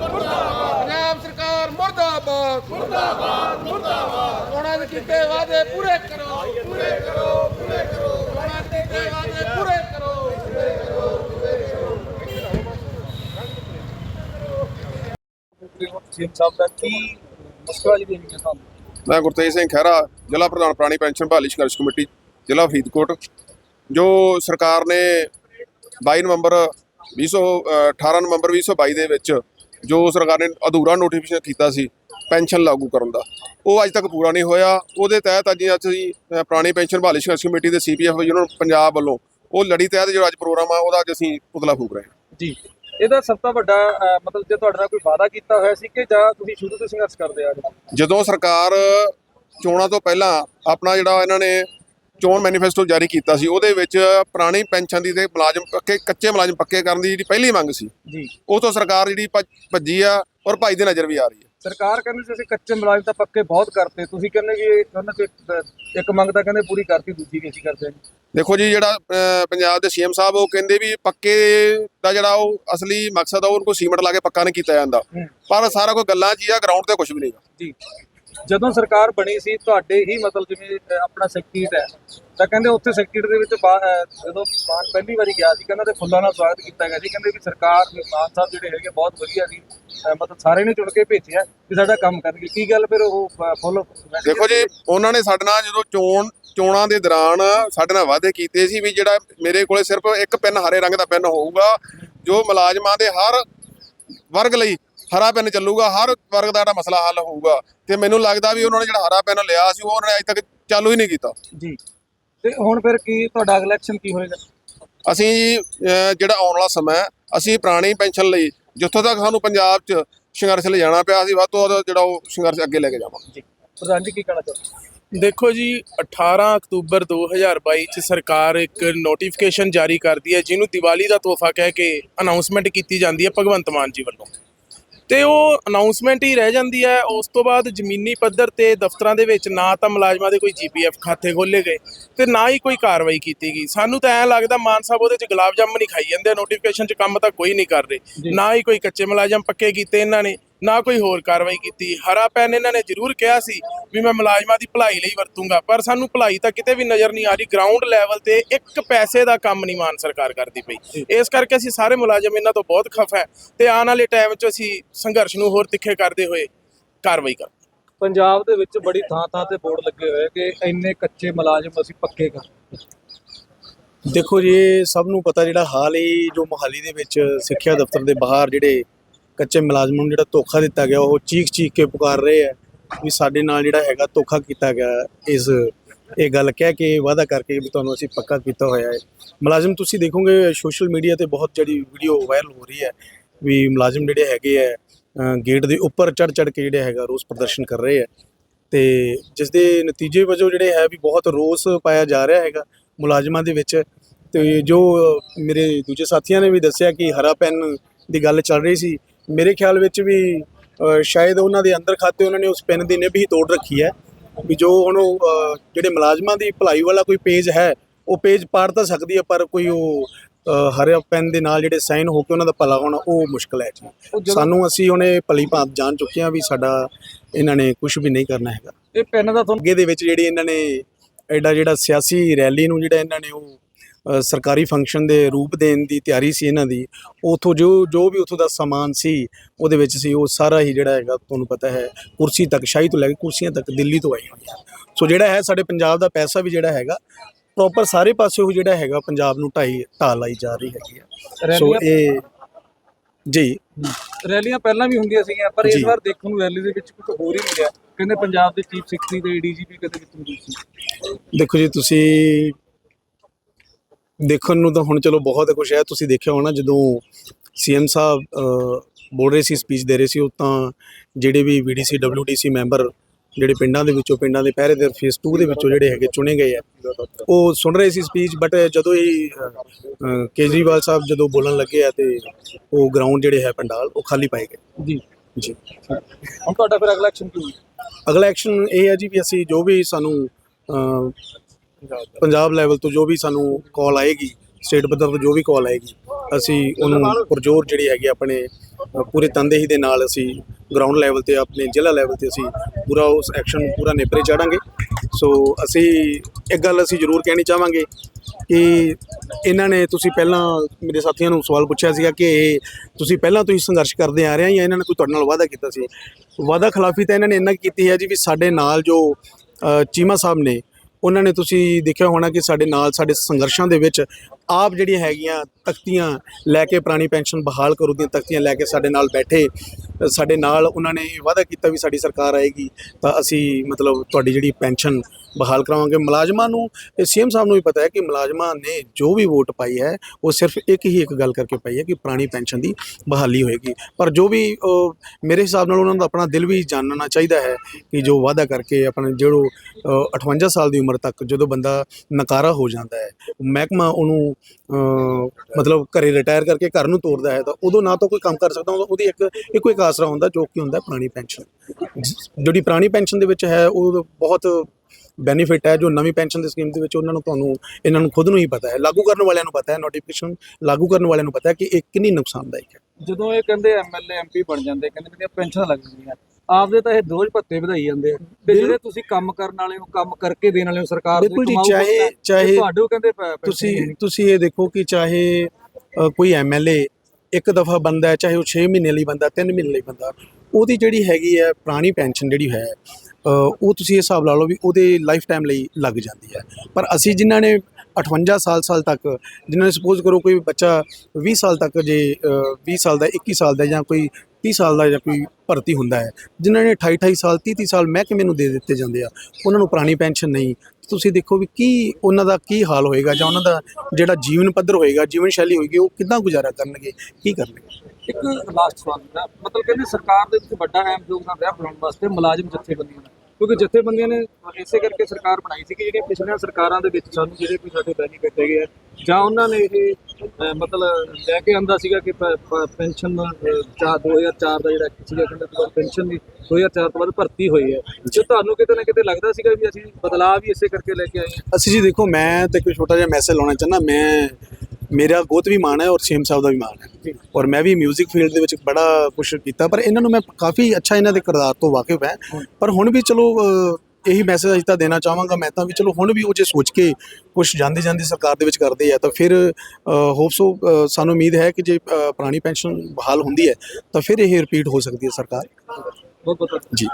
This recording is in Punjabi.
ਪੰਜਾਬ ਸਰਕਾਰ ਮੁਰਦਾਬਾਦ। ਮੁਰਦਾਬਾਦ ਮੁਰਦਾਬਾਦ। ਉਹਨਾਂ ਦੇ ਕੀਤੇ ਵਾਅਦੇ ਪੂਰੇ ਕਰੋ। ਪੂਰੇ ਕਰੋ ਪੂਰੇ ਕਰੋ। ਉਹਨਾਂ ਦੇ ਕੀਤੇ ਵਾਅਦੇ ਪੂਰੇ ਕਰੋ। ਸੀਐਮ ਸਾਹਿਬ ਦਾ ਕੀ ਮੁਸ਼ਕਲਾਂ ਜਿਹੜੀ ਹੈਗੀਆਂ ਤੁਹਾਨੂੰ? ਮੈਂ ਗੁਰਤੇਜ ਸਿੰਘ ਖਹਿਰਾ ਜ਼ਿਲ੍ਹਾ ਪ੍ਰਧਾਨ ਪੁਰਾਣੀ ਪੈਨਸ਼ਨ ਬਹਾਲੀ ਸੰਘਰਸ਼ ਕਮੇਟੀ ਜ਼ਿਲ੍ਹਾ ਫਰੀਦਕੋਟ। ਜੋ ਸਰਕਾਰ ਨੇ 22 ਨਵੰਬਰ 2000 ਅ, 18 ਨਵੰਬਰ 2022 ਦੇ ਵਿੱਚ ਜੋ ਸਰਕਾਰ ਨੇ ਅਧੂਰਾ ਨੋਟੀਫਿਕੇਸ਼ਨ ਕੀਤਾ ਸੀ ਪੈਨਸ਼ਨ ਲਾਗੂ ਕਰਨ ਦਾ ਉਹ ਅੱਜ ਤੱਕ ਪੂਰਾ ਨਹੀਂ ਹੋਇਆ ਉਹਦੇ ਤਹਿਤ ਅੱਜ ਅਸੀਂ ਪੁਰਾਣੀ ਪੈਨਸ਼ਨ ਬਹਾਲੀ ਸੰਘਰਸ਼ ਕਮੇਟੀ ਦੇ ਸੀਪੀਐਫ ਯੂਨੀਅਨ ਪੰਜਾਬ ਵੱਲੋਂ ਉਹ ਲੜੀ ਤਹਿਤ ਜੋ ਅੱਜ ਪ੍ਰੋਗਰਾਮ ਆ ਉਹਦਾ ਅੱਜ ਅਸੀਂ ਪੁਤਲਾ ਫੂਕ ਰਹੇ ਹਾਂ ਜੀ ਇਹਦਾ ਸਭ ਤੋਂ ਵੱਡਾ ਮਤਲਬ ਜੇ ਤੁਹਾਡੇ ਨਾਲ ਕੋਈ ਵਾਅਦਾ ਕੀਤਾ ਹੋਇਆ ਸੀ ਕਿ ਜਾਂ ਤੁਸੀਂ ਸ਼ੁਰੂ ਤੋਂ ਸੰਘਰਸ਼ ਕਰਦੇ ਆ? ਜਦੋਂ ਸਰਕਾਰ ਚੋਣਾਂ ਤੋਂ ਪਹਿਲਾਂ ਆਪਣਾ ਜਿਹੜਾ ਇਹਨਾਂ ਨੇ ਚੋਣ ਮੈਨੀਫੈਸਟੋ ਜਾਰੀ ਕੀਤਾ ਸੀ ਉਹਦੇ ਵਿੱਚ ਪੁਰਾਣੀ ਪੈਨਸ਼ਨ ਦੀ ਤੇ ਮੁਲਾਜ਼ਮ ਪੱਕੇ ਕੱਚੇ ਮੁਲਾਜ਼ਮ ਪੱਕੇ ਕਰਨ ਦੀ ਜਿਹੜੀ ਪਹਿਲੀ ਮੰਗ ਸੀ। ਜੀ। ਉਹ ਤੋਂ ਸਰਕਾਰ ਜਿਹੜੀ ਭੱਜ- ਭੱਜੀ ਆ ਔਰ ਭੱਜਦੀ ਨਜ਼ਰ ਵੀ ਆ ਰਹੀ ਹੈ। ਸਰਕਾਰ ਕਹਿੰਦੀ ਸੀ ਅਸੀਂ ਕੱਚੇ ਮੁਲਾਜ਼ਮ ਤਾਂ ਪੱਕੇ ਬਹੁਤ ਕਰਤੇ ਤੁਸੀਂ ਕਹਿੰਦੇ ਵੀ ਇਹ ਉਹਨਾਂ ਚ ਇੱਕ- ਇੱਕ ਮੰਗ ਤਾਂ ਕਹਿੰਦੇ ਪੂਰੀ ਕਰਤੀ ਦੂਜੀ ਅਸੀਂ ਕਰਦੇ ਦੇਖੋ ਜੀ ਜਿਹੜਾ ਅਹ, ਪੰਜਾਬ ਦੇ ਸੀਐਮ ਸਾਹਿਬ ਉਹ ਕਹਿੰਦੇ ਵੀ ਪੱਕੇ ਦਾ ਜਿਹੜਾ ਉਹ ਅਸਲੀ ਮਕਸਦ ਆ ਉਹ ਕੋਈ ਸੀਮੈਂਟ ਲਾ ਕੇ ਪੱਕਾ ਨਹੀਂ ਕੀਤਾ ਜਾਂਦਾ। ਹੂੰ। ਪਰ ਸਾਰਾ ਕੋਈ ਗੱਲਾਂ 'ਚ ਹੀ ਆ ਗਰਾਊਂਡ ਤੇ ਕੁਝ ਵੀ ਨਹੀਂਗਾ ਜੀ। ਜਦੋਂ ਸਰਕਾਰ ਬਣੀ ਸੀ, ਤੁਹਾਡੇ ਹੀ ਮਤਲਬ ਜਿਵੇਂ ਆਪਣਾ ਸੈਕਟਰੀਟ ਹੈ, ਤਾਂ ਕਹਿੰਦੇ ਉੱਥੇ ਸੈਕਟਰੀਟ ਦੇ ਵਿੱਚ ਜਦੋਂ ਮਾਨ ਪਹਿਲੀ ਵਾਰੀ ਗਿਆ ਸੀ, ਕਹਿੰਦਾ ਤੇ ਫੁੱਲਾਂ ਨਾਲ ਸਵਾਗਤ ਕੀਤਾ ਗਿਆ ਸੀ, ਕਹਿੰਦੇ ਵੀ ਸਰਕਾਰ ਵੀ ਮਾਨ ਸਾਹਿਬ ਜਿਹੜੇ ਹੈਗੇ, ਬਹੁਤ ਵਧੀਆ ਸੀ ਮਤਲਬ ਸਾਰੇ ਨੇ ਚੁਣ ਕੇ ਭੇਜਿਆ ਕਿ ਸਾਡਾ ਕੰਮ ਕਰਨਗੇ। ਕੀ ਗੱਲ ਫਿਰ ਉਹ ਫੁੱਲ ਦੇਖੋ ਜੀ, ਉਹਨਾਂ ਨੇ ਸਾਡੇ ਨਾਲ ਜਦੋਂ ਚੋਣ, ਚੋਣਾਂ ਦੇ ਦੌਰਾਨ ਸਾਡੇ ਨਾਲ ਵਾਅਦੇ ਕੀਤੇ ਸੀ ਵੀ ਜਿਹੜਾ ਮੇਰੇ ਕੋਲੇ ਸਿਰਫ ਇੱਕ ਪੈਨ ਹਰੇ ਰੰਗ ਦਾ ਪੈਨ ਹੋਊਗਾ, ਜੋ ਮੁਲਾਜ਼ਮਾਂ ਦੇ ਹਰ ਵਰਗ ਲਈ ਹਰਾ ਪੈਨ ਚੱਲੂਗਾ ਹਰ ਵਰਗ ਦਾ ਜਿਹੜਾ ਮਸਲਾ ਹੱਲ ਹੋਊਗਾ। ਤੇ ਮੈਨੂੰ ਲੱਗਦਾ ਵੀ ਉਹਨਾਂ ਨੇ ਜਿਹੜਾ ਹਰਾ ਪੈਨ ਲਿਆ ਸੀ ਉਹ ਉਹਨਾਂ ਨੇ ਅਜੇ ਤੱਕ ਚਾਲੂ ਹੀ ਨਹੀਂ ਕੀਤਾ। ਜੀ। ਤੇ ਹੁਣ ਫਿਰ ਕੀ ਤੁਹਾਡਾ ਅਗਲਾ ਐਕਸ਼ਨ ਕੀ ਹੋਏਗਾ? ਅਸੀਂ ਜੀ, ਜਿਹੜਾ ਆਉਣ ਵਾਲਾ ਸਮਾਂ ਅਸੀਂ ਪੁਰਾਣੀ ਪੈਨਸ਼ਨ ਲਈ ਜਿੱਥੋਂ ਤੱਕ ਸਾਨੂੰ ਪੰਜਾਬ 'ਚ ਸੰਘਰਸ਼ ਲਈ ਜਾਣਾ ਪਿਆ ਅਸੀਂ ਵੱਧ ਤੋਂ ਵੱਧ ਜਿਹੜਾ ਉਹ ਸੰਘਰਸ਼ ਅੱਗੇ ਲੈ ਕੇ ਜਾਵਾਂਗੇ। ਜੀ। ਪ੍ਰਧਾਨ ਜੀ ਕੀ ਕਹਿਣਾ ਚਾਹੁੰਦੇ ਦੇਖੋ ਜੀ 18 ਅਕਤੂਬਰ 2022 ਚ ਸਰਕਾਰ ਇੱਕ ਨੋਟੀਫਿਕੇਸ਼ਨ ਜਾਰੀ ਕਰਦੀ ਹੈ ਜਿਹਨੂੰ ਦੀਵਾਲੀ ਦਾ ਤੋਹਫਾ ਕਹਿ ਕੇ ਅਨਾਉਂਸਮੈਂਟ ਕੀਤੀ ਜਾਂਦੀ ਹੈ ਭਗਵੰਤ ਮਾਨ ਜੀ ਵੱਲੋਂ। ਤੇ ਉਹ ਅਨਾਉਂਸਮੈਂਟ ਹੀ ਰਹਿ ਜਾਂਦੀ ਹੈ। ਉਸ ਤੋਂ ਬਾਅਦ ਜ਼ਮੀਨੀ ਪੱਧਰ ਤੇ ਦਫ਼ਤਰਾਂ ਦੇ ਵਿੱਚ ਨਾ ਤਾਂ ਮੁਲਾਜ਼ਮਾਂ ਦੇ ਕੋਈ ਜੀਪੀਐਫ ਖਾਤੇ ਖੋਲੇ ਗਏ ਤੇ ਨਾ ਹੀ ਕੋਈ ਕਾਰਵਾਈ ਕੀਤੀ ਗਈ। ਸਾਨੂੰ ਤਾਂ ਐਂ ਲੱਗਦਾ ਮਾਨ ਸਾਹਿਬ ਉਹਦੇ ਚ ਗੁਲਾਬ ਜਾਮਨ ਹੀ ਖਾਈ ਜਾਂਦੇ ਨੋਟੀਫਿਕੇਸ਼ਨ ਚ ਕੰਮ ਤਾਂ ਕੋਈ ਨਹੀਂ ਕਰ ਰਹੇ। ਨਾ ਹੀ ਕੋਈ ਕੱਚੇ ਮੁਲਾਜ਼ਮ ਪੱਕੇ ਕੀਤੇ ਇਹਨਾਂ ਨੇ। ਨਾ ਕੋਈ ਹੋਰ ਕਾਰਵਾਈ ਕੀਤੀ। ਹਰਾ ਪੈਨ ਇਹਨਾਂ ਨੇ ਜ਼ਰੂਰ ਕਿਹਾ ਸੀ ਵੀ ਮੈਂ ਮੁਲਾਜ਼ਮਾਂ ਦੀ ਭਲਾਈ ਲਈ ਵਰਤੂੰਗਾ ਪਰ ਸਾਨੂੰ ਭਲਾਈ ਤਾਂ ਕਿਤੇ ਵੀ ਨਜ਼ਰ ਨਹੀਂ ਆ ਰਹੀ। ਗਰਾਊਂਡ ਲੈਵਲ ਤੇ ਇੱਕ ਪੈਸੇ ਦਾ ਕੰਮ ਨਹੀਂ ਮਾਨ ਸਰਕਾਰ ਕਰਦੀ ਪਈ। ਇਸ ਕਰਕੇ ਅਸੀਂ ਸਾਰੇ ਮੁਲਾਜ਼ਮ ਇਹਨਾਂ ਤੋਂ ਬਹੁਤ ਖਫ ਹੈ ਤੇ ਆਉਣ ਵਾਲੇ ਟਾਈਮ 'ਚ ਅਸੀਂ ਸੰਘਰਸ਼ ਨੂੰ ਹੋਰ ਤਿੱਖੇ ਕਰਦੇ ਹੋਏ ਕਾਰਵਾਈ ਕਰ ਪੰਜਾਬ ਦੇ ਵਿੱਚ ਬੜੀ ਥਾਂ ਥਾਂ ਤੇ ਬੋਰਡ ਲੱਗੇ ਹੋਏ ਕਿ ਇੰਨੇ ਕੱਚੇ ਮੁਲਾਜ਼ਮ ਅਸੀਂ ਪੱਕੇ ਕਰ ਦੇਖੋ ਜੀ ਇਹ ਸਭ ਨੂੰ ਪਤਾ ਜਿਹੜਾ ਹਾਲ ਹੀ ਜੋ ਮੋਹਾਲੀ ਦੇ ਵਿੱਚ ਸਿੱਖਿਆ ਦਫ਼ਤਰ ਦੇ ਬਾਹਰ ਜਿਹੜੇ ਕੱਚੇ ਮੁਲਾਜ਼ਮਾਂ ਨੂੰ ਜਿਹੜਾ ਧੋਖਾ ਦਿੱਤਾ ਗਿਆ, ਉਹ ਚੀਖ ਚੀਖ ਕੇ ਪੁਕਾਰ ਰਹੇ ਆ ਵੀ ਸਾਡੇ ਨਾਲ ਜਿਹੜਾ ਹੈਗਾ ਧੋਖਾ ਕੀਤਾ ਗਿਆ ਇਸ, ਇਹ ਗੱਲ ਕਹਿ ਕੇ ਵਾਅਦਾ ਕਰਕੇ ਵੀ ਤੁਹਾਨੂੰ ਅਸੀਂ ਪੱਕਾ ਕੀਤਾ ਹੋਇਆ ਹੈ। ਮੁਲਾਜ਼ਮ ਤੁਸੀਂ ਦੇਖੋਗੇ, ਸੋਸ਼ਲ ਮੀਡੀਆ ਤੇ ਬਹੁਤ ਜਿਹੜੀ ਵੀਡੀਓ ਵਾਇਰਲ ਹੋ ਰਹੀ ਹੈ ਵੀ ਮੁਲਾਜ਼ਮ ਜਿਹੜੇ ਹੈਗੇ ਆ ਗੇਟ ਦੇ ਉੱਪਰ ਚੜ ਚੜ ਕੇ ਜਿਹੜੇ ਹੈਗਾ ਰੋਸ ਪ੍ਰਦਰਸ਼ਨ ਕਰ ਰਹੇ ਆ। ਤੇ ਜਿਸ ਦੇ ਨਤੀਜੇ ਵਜੋਂ ਜਿਹੜੇ ਹੈ ਵੀ ਬਹੁਤ ਰੋਸ ਪਾਇਆ ਜਾ ਰਿਹਾ ਹੈਗਾ ਮੁਲਾਜ਼ਮਾਂ ਦੇ ਵਿੱਚ। ਤੇ ਜੋ ਮੇਰੇ ਦੂਜੇ ਸਾਥੀਆਂ ਨੇ ਵੀ ਦੱਸਿਆ ਕਿ ਹਰਾ ਪੈਨ ਦੀ ਗੱਲ ਚੱਲ ਰਹੀ ਸੀ ਮੇਰੇ ਖਿਆਲ ਵਿੱਚ ਵੀ ਸ਼ਾਇਦ ਉਹਨਾਂ ਦੇ ਅੰਦਰ ਖਾਤੇ ਉਹਨਾਂ ਨੇ ਉਸ ਪੈਨ ਦੀ ਨਿਭ ਹੀ ਤੋੜ ਰੱਖੀ ਹੈ ਵੀ ਜੋ ਹੁਣ ਜਿਹੜੇ ਮੁਲਾਜ਼ਮਾਂ ਦੀ ਭਲਾਈ ਵਾਲਾ ਕੋਈ ਪੇਜ ਹੈ ਉਹ ਪੇਜ ਪਾੜ ਤਾਂ ਸਕਦੀ ਹੈ ਪਰ ਕੋਈ ਉਹ ਅ, ਹਰੇ ਪੈਨ ਦੇ ਨਾਲ ਜਿਹੜੇ ਸਾਈਨ ਹੋ ਕੇ ਉਹਨਾਂ ਦਾ ਭਲਾ ਹੋਣਾ ਉਹ ਮੁਸ਼ਕਲ ਹੈ ਜੀ। ਸਾਨੂੰ ਅਸੀਂ ਉਹਨੇ ਭਲੀ ਭਾਂਤ ਜਾਣ ਚੁੱਕੇ ਹਾਂ ਵੀ ਸਾਡਾ ਇਹਨਾਂ ਨੇ ਕੁਝ ਵੀ ਨਹੀਂ ਕਰਨਾ ਹੈਗਾ। ਇਹ ਪੈਨ ਦਾ ਤੁਹਾਨੂੰ ਅੱਗੇ ਦੇ ਵਿੱਚ ਜਿਹੜੀ ਇਹਨਾਂ ਨੇ ਐਡਾ ਜਿਹੜਾ ਸਿਆਸੀ ਰੈਲੀ ਨੂੰ ਜਿਹੜਾ ਇਹਨਾਂ ਨੇ ਉਹ ਸਰਕਾਰੀ ਫੰਕਸ਼ਨ ਦੇ ਰੂਪ ਦੇਣ ਦੀ ਤਿਆਰੀ ਸੀ ਇਹਨਾਂ ਦੀ ਉਥੋਂ ਜੋ ਜੋ ਵੀ ਉਥੋਂ ਦਾ ਸਮਾਨ ਸੀ ਉਹਦੇ ਵਿੱਚ ਸੀ ਉਹ ਸਾਰਾ ਹੀ ਜਿਹੜਾ ਹੈਗਾ ਤੁਹਾਨੂੰ ਪਤਾ ਹੈ ਕੁਰਸੀ ਤੱਕ ਸ਼ਾਹੀ ਤੋਂ ਲੈ ਕੇ ਕੁਰਸੀਆਂ ਤੱਕ ਦਿੱਲੀ ਤੋਂ ਆਈ ਹੋਈਆਂ। ਸੋ ਜਿਹੜਾ ਹੈ ਸਾਡੇ ਪੰਜਾਬ ਦਾ ਪੈਸਾ ਵੀ ਜਿਹੜਾ ਹੈਗਾ ਪ੍ਰੋਪਰ ਸਾਰੇ ਪਾਸੇ ਉਹ ਜਿਹੜਾ ਹੈਗਾ ਪੰਜਾਬ ਨੂੰ ਢਾਈ ਢਾਹ ਲਾਈ ਜਾ ਰਹੀ ਹੈਗੀ ਆ ਸੋ ਇਹ ਜੀ। ਰੈਲੀਆਂ ਪਹਿਲਾਂ ਵੀ ਹੁੰਦੀਆਂ ਸੀਗੀਆਂ ਪਰ ਇਸ। ਵਾਰ ਦੇਖਣ ਨੂੰ ਰੈਲੀ ਦੇ ਵਿੱਚ ਕੁਝ ਹੋਰ ਹੀ ਮਿਲਿਆ। ਕਹਿੰਦੇ ਪੰਜਾਬ ਦੇ ਚੀਫ ਸੈਕਟਰੀ ਤੇ ਡੀਜੀਪੀ ਕਦੇ ਮੌਜੂਦ ਸੀ ਦੇਖੋ ਜੀ ਤੁਸੀਂ ਦੇਖਣ ਨੂੰ ਤਾਂ ਹੁਣ ਚਲੋ ਬਹੁਤ ਕੁਝ ਹੈ। ਤੁਸੀਂ ਦੇਖਿਆ ਹੋਣਾ ਜਦੋਂ ਸੀਐਮ ਸਾਹਿਬ ਬੋਲ ਰਹੇ ਸੀ ਸਪੀਚ ਦੇ ਰਹੇ ਸੀ ਉਹ ਤਾਂ ਜਿਹੜੇ ਵੀ ਵੀਡੀਸੀ ਡਬਲਯੂਡੀਸੀ ਮੈਂਬਰ ਜਿਹੜੇ ਪਿੰਡਾਂ ਦੇ ਵਿੱਚੋਂ ਪਿੰਡਾਂ ਦੇ ਪਹਿਰੇਦਾਰ ਫੇਸ 2 ਦੇ ਵਿੱਚੋਂ ਜਿਹੜੇ ਹੈਗੇ ਚੁਣੇ ਗਏ ਆ ਉਹ ਸੁਣ ਰਹੇ ਸੀ ਸਪੀਚ ਬਟ ਜਦੋਂ ਹੀ ਅ, ਅ, ਕੇਜਰੀਵਾਲ ਸਾਹਿਬ ਜਦੋਂ ਬੋਲਣ ਲੱਗੇ ਆ ਤੇ ਉਹ ਗਰਾਊਂਡ ਜਿਹੜੇ ਹੈ ਪੰਡਾਲ ਉਹ ਖਾਲੀ ਪਾਏ ਗਏ। ਜੀ। ਜੀ। ਹੁਣ ਤੁਹਾਡਾ ਫਿਰ ਅਗਲਾ ਐਕਸ਼ਨ ਕੀ ਹੋਊਗਾ ਅਗਲਾ ਐਕਸ਼ਨ ਇਹ ਹੈ ਜੀ ਵੀ ਅਸੀਂ ਜੋ ਵੀ ਸਾਨੂੰ ਪੰਜਾਬ ਲੈਵਲ ਤੋਂ ਜੋ ਵੀ ਸਾਨੂੰ ਕਾਲ ਆਏਗੀ ਸਟੇਟ ਪੱਧਰ ਤੋਂ ਜੋ ਵੀ ਕਾਲ ਆਏਗੀ, ਅਸੀਂ ਉਹਨੂੰ ਪੁਰਜੋਰ ਜਿਹੜੀ ਹੈਗੀ ਆਪਣੇ ਪੂਰੇ ਤਨਦੇਹੀ ਦੇ ਨਾਲ ਅਸੀਂ ਗਰਾਊਂਡ ਲੈਵਲ ਤੇ, ਆਪਣੇ ਜ਼ਿਲ੍ਹਾ ਲੈਵਲ ਤੇ ਅਸੀਂ ਪੂਰਾ ਉਸ ਐਕਸ਼ਨ ਪੂਰਾ ਨੇਪਰੇ ਚਾੜਾਂਗੇ। ਸੋ ਅਸੀਂ ਇੱਕ ਗੱਲ ਅਸੀਂ ਜ਼ਰੂਰ ਕਹਿਣੀ ਚਾਹਾਂਗੇ ਕਿ ਇਹਨਾਂ ਨੇ ਤੁਸੀਂ ਪਹਿਲਾਂ ਮੇਰੇ ਸਾਥੀਆਂ ਨੂੰ ਸਵਾਲ ਪੁੱਛਿਆ ਸੀਗਾ ਕਿ ਇਹ ਤੁਸੀਂ ਪਹਿਲਾਂ ਤੋਂ ਹੀ ਸੰਘਰਸ਼ ਕਰਦੇ ਆ ਰਹੇ ਆ ਜਾਂ ਇਹਨਾਂ ਨੇ ਕੋਈ ਤੁਹਾਡੇ ਨਾਲ ਵਾਅਦਾ ਕੀਤਾ ਸੀ? ਵਾਅਦਾ ਖਿਲਾਫੀ ਤਾਂ ਇਹਨਾਂ ਨੇ ਇੰਨਾ ਕੀਤੀ ਹੈ ਜੀ ਵੀ ਸਾਡੇ ਨਾਲ ਜੋ ਚੀਮਾ ਸਾਹਿਬ ਨੇ ਉਹਨਾਂ ਨੇ ਤੁਸੀਂ ਦੇਖਿਆ ਹੋਣਾ ਕਿ ਸਾਡੇ ਨਾਲ ਸਾਡੇ ਸੰਘਰਸ਼ਾਂ ਦੇ ਵਿੱਚ ਆਪ ਜਿਹੜੀਆਂ ਹੈਗੀਆਂ ਤਖਤੀਆਂ ਲੈ ਕੇ ਪੁਰਾਣੀ ਪੈਨਸ਼ਨ ਬਹਾਲ ਕਰੋ ਦੀਆਂ ਤਖਤੀਆਂ ਲੈ ਕੇ ਸਾਡੇ ਨਾਲ ਬੈਠੇ ਸਾਡੇ ਨਾਲ ਉਹਨਾਂ ਨੇ ਵਾਅਦਾ ਕੀਤਾ ਵੀ ਸਾਡੀ ਸਰਕਾਰ ਆਏਗੀ ਤਾਂ ਅਸੀਂ ਮਤਲਬ ਤੁਹਾਡੀ ਜਿਹੜੀ ਪੈਨਸ਼ਨ ਬਹਾਲ ਕਰਾਵਾਂਗੇ। ਮੁਲਾਜ਼ਮਾਂ ਨੂੰ ਇਹ ਸੀਐਮ ਸਾਹਿਬ ਨੂੰ ਵੀ ਪਤਾ ਹੈ ਕਿ ਮੁਲਾਜ਼ਮਾਂ ਨੇ ਜੋ ਵੀ ਵੋਟ ਪਾਈ ਹੈ ਉਹ ਸਿਰਫ ਇੱਕ ਹੀ ਇੱਕ ਗੱਲ ਕਰਕੇ ਪਾਈ ਹੈ ਕਿ ਪੁਰਾਣੀ ਪੈਨਸ਼ਨ ਦੀ ਬਹਾਲੀ ਹੋਏਗੀ। ਪਰ ਜੋ ਵੀ ਮੇਰੇ ਹਿਸਾਬ ਨਾਲ ਉਹਨਾਂ ਦਾ ਆਪਣਾ ਦਿਲ ਵੀ ਜਾਣਨਾ ਚਾਹੀਦਾ ਹੈ ਕਿ ਜੋ ਵਾਅਦਾ ਕਰਕੇ ਆਪਣਾ ਜਿਹੜੋ ਅ, 58 ਸਾਲ ਦੀ ਉਮਰ ਤੱਕ ਜਦੋਂ ਬੰਦਾ ਨਕਾਰਾ ਹੋ ਜਾਂਦਾ ਹੈ ਮਹਿਕਮਾ ਉਹਨੂੰ ਮਤਲਬ ਘਰੇ ਰਿਟਾਇਰ ਕਰਕੇ ਘਰ ਨੂੰ ਤੋਰਦਾ ਹੈ ਤਾਂ ਉਦੋਂ ਨਾ ਤਾਂ ਕੋਈ ਕੰਮ ਕਰ ਸਕਦਾ, ਉਹਦੀ ਇੱਕ ਇੱਕੋ ਇੱਕ ਆਸਰਾ ਹੁੰਦਾ ਜੋ ਕਿ ਹੁੰਦਾ ਪੁਰਾਣੀ ਪੈਨਸ਼ਨ ਜਿਹੜੀ ਪੁਰਾਣੀ ਪੈਨਸ਼ਨ ਦੇ ਵਿੱਚ ਹੈ, ਉਹ ਬਹੁਤ ਬੈਨੀਫਿਟ ਹੈ, ਜੋ ਨਵੀਂ ਪੈਨਸ਼ਨ ਦੀ ਸਕੀਮ ਦੇ ਵਿੱਚ ਉਹਨਾਂ ਨੂੰ ਤੁਹਾਨੂੰ, ਇਹਨਾਂ ਨੂੰ ਖੁਦ ਨੂੰ ਹੀ ਪਤਾ ਹੈ। ਲਾਗੂ ਕਰਨ ਵਾਲਿਆਂ ਨੂੰ ਪਤਾ ਹੈ ਨੋਟੀਫਿਕੇਸ਼ਨ ਲਾਗੂ ਕਰਨ ਵਾਲਿਆਂ ਨੂੰ ਪਤਾ ਹੈ ਕਿ ਇਹ ਕਿੰਨੀ ਨੁਕਸਾਨਦਾਇਕ ਹੈ। ਜਦੋਂ ਇਹ ਕਹਿੰਦੇ ਐਮਐਲਏ ਐਮਪੀ ਬਣ ਜਾਂਦੇ, ਕਹਿੰਦੇ ਮੇਰੀਆਂ ਪੈਨਸ਼ਨ ਲੱਗ ਜਾਂਦੀਆਂ ਆਪਦੇ ਤਾਂ ਇਹ ਦੋਜ ਭੱਤੇ ਵਧਾਈ ਜਾਂਦੇ ਆ। ਤੇ ਜਿਹੜੇ ਤੁਸੀਂ ਕੰਮ ਕਰਨ ਵਾਲੇ ਹੋ ਕੰਮ ਕਰਕੇ ਦੇਣ ਵਾਲੇ ਹੋ ਸਰਕਾਰ ਦੇ ਬਿਲਕੁਲ ਜੀ, ਚਾਹੇ- ਚਾਹੇ ਤੁਹਾਡੇ ਕਹਿੰਦੇ ਤੁਸੀਂ। ਤੁਸੀਂ ਇਹ ਦੇਖੋ ਕਿ ਚਾਹੇ ਕੋਈ ਐਮਐਲਏ ਇੱਕ ਦਫਾ ਬੰਦਾ ਹੈ ਚਾਹੇ ਉਹ 6 ਮਹੀਨੇ ਲਈ ਬੰਦਾ 3 ਮਹੀਨੇ ਲਈ ਬੰਦਾ ਉਹਦੀ ਜਿਹੜੀ ਹੈਗੀ ਹੈ ਪੁਰਾਣੀ ਪੈਨਸ਼ਨ ਜਿਹੜੀ ਹੈ ਉਹ ਤੁਸੀਂ ਹਿਸਾਬ ਲਾ ਲਓ ਵੀ ਉਹਦੇ ਲਾਈਫ ਟਾਈਮ ਲਈ ਲੱਗ ਜਾਂਦੀ ਹੈ। ਪਰ ਅਸੀਂ ਜਿਨ੍ਹਾਂ ਨੇ 58 ਸਾਲ ਸਾਲ ਤੱਕ ਜਿਨ੍ਹਾਂ ਨੇ ਸਪੋਜ਼ ਕਰੋ ਕੋਈ ਬੱਚਾ 20 ਸਾਲ ਤੱਕ ਜੇ ਅ, 20 ਸਾਲ ਦਾ 21 ਸਾਲ ਦਾ ਜਾਂ ਕੋਈ 30 ਸਾਲ ਦਾ ਜਾਂ ਕੋਈ ਭਰਤੀ ਹੁੰਦਾ ਹੈ, ਜਿਨ੍ਹਾਂ ਨੇ 28 28 ਸਾਲ 30 30 ਸਾਲ ਮਹਿਕਮੇ ਨੂੰ ਦੇ ਦਿੱਤੇ ਜਾਂਦੇ ਆ, ਉਹਨਾਂ ਨੂੰ ਪੁਰਾਣੀ ਪੈਨਸ਼ਨ ਨਹੀਂ। ਤੁਸੀਂ ਦੇਖੋ ਵੀ ਕੀ ਉਹਨਾਂ ਦਾ ਕੀ ਹਾਲ ਹੋਏਗਾ ਜਾਂ ਉਹਨਾਂ ਦਾ ਜਿਹੜਾ ਜੀਵਨ ਪੱਧਰ ਹੋਏਗਾ, ਜੀਵਨ ਸ਼ੈਲੀ ਹੋਏਗੀ, ਉਹ ਕਿੱਦਾਂ ਗੁਜ਼ਾਰਾ ਕਰਨਗੇ, ਕੀ ਕਰਨਗੇ? ਇੱਕ ਲਾਸਟ ਸਵਾਲ ਦਾ ਮਤਲਬ ਕਹਿੰਦੇ ਸਰਕਾਰ ਦੇ ਵਿੱਚ ਵੱਡਾ ਅਹਿਮ ਯੋਗਦਾਨ ਰਿਹਾ ਬਣਾਉਣ ਵਾਸਤੇ ਮੁਲਾਜ਼ਮ ਜਥੇਬੰਦੀਆਂ ਦਾ, ਕਿਉਂਕਿ ਜਥੇਬੰਦੀਆਂ ਨੇ ਇਸੇ ਕਰਕੇ ਸਰਕਾਰ ਬਣਾਈ ਸੀ ਕਿ ਜਿਹੜੀਆਂ ਪਿਛਲੀਆਂ ਸਰਕਾਰਾਂ ਦੇ ਵਿੱਚ ਸਾਨੂੰ ਜਿਹੜੇ ਕੋਈ ਸਾਡੇ ਬੈਨੀਫਿਟ ਹੈਗੇ ਆ, ਜਾਂ ਉਹਨਾਂ ਨੇ ਇਹ ਮਤਲਬ ਲੈ ਕੇ ਆਂਦਾ ਸੀਗਾ ਕਿ ਪੈਨਸ਼ਨ ਚਾਰ 2004 ਦਾ ਜਿਹੜਾ ਸੀਗਾ ਕਹਿੰਦੇ ਤੋਂ ਬਾਅਦ ਪੈਨਸ਼ਨ ਦੀ 2004 ਤੋਂ ਬਾਅਦ ਭਰਤੀ ਹੋਈ ਹੈ। ਜੇ ਤੁਹਾਨੂੰ ਕਿਤੇ ਨਾ ਕਿਤੇ ਲੱਗਦਾ ਸੀਗਾ ਵੀ ਅਸੀਂ ਬਦਲਾਅ ਵੀ ਇਸੇ ਕਰਕੇ ਲੈ ਕੇ ਆਏ ਹਾਂ? ਅਸੀਂ ਜੀ ਦੇਖੋ ਮੈਂ ਤੇ ਕੋਈ ਛੋਟਾ ਜਿਹਾ ਮੈਸੇਜ ਲਾਉਣਾ ਚਾਹੁੰਦਾ ਮੈਂ ਮੇਰਾ ਗੋਤ ਵੀ ਮਾਣ ਹੈ ਔਰ ਸੀਐਮ ਸਾਹਿਬ ਦਾ ਵੀ ਮਾਣ ਹੈ। ਔਰ ਮੈਂ ਵੀ 뮤직 ਫੀਲਡ ਦੇ ਵਿੱਚ ਬੜਾ ਕੁਝ ਕੀਤਾ ਪਰ ਇਹਨਾਂ ਨੂੰ ਮੈਂ ਕਾਫੀ ਅੱਛਾ ਇਹਨਾਂ ਦੇ ਕਿਰਦਾਰ ਤੋਂ ਵਾਕਿਫ ਹੈ। ਪਰ ਹੁਣ ਵੀ ਚਲੋ ਇਹੀ ਮੈਸੇਜ ਅਜ ਤਾਂ ਦੇਣਾ ਚਾਹਾਂਗਾ। ਮੈਂ ਤਾਂ ਵੀ ਚਲੋ ਹੁਣ ਵੀ ਉਹ ਜੇ ਸੋਚ ਕੇ ਕੁਝ ਜਾਂਦੇ ਜਾਂਦੇ ਸਰਕਾਰ ਦੇ ਵਿੱਚ ਕਰਦੇ ਆ ਤਾਂ ਫਿਰ ਹੋਪਸੋ ਸਾਨੂੰ ਉਮੀਦ ਹੈ ਕਿ ਜੇ ਪੁਰਾਣੀ ਪੈਨਸ਼ਨ ਬਹਾਲ ਹੁੰਦੀ ਹੈ ਤਾਂ ਫਿਰ ਇਹ ਰਿਪੀਟ ਹੋ ਸਕਦੀ ਹੈ ਸਰਕਾਰ। ਬਹੁਤ ਬਹੁਤ ਜੀ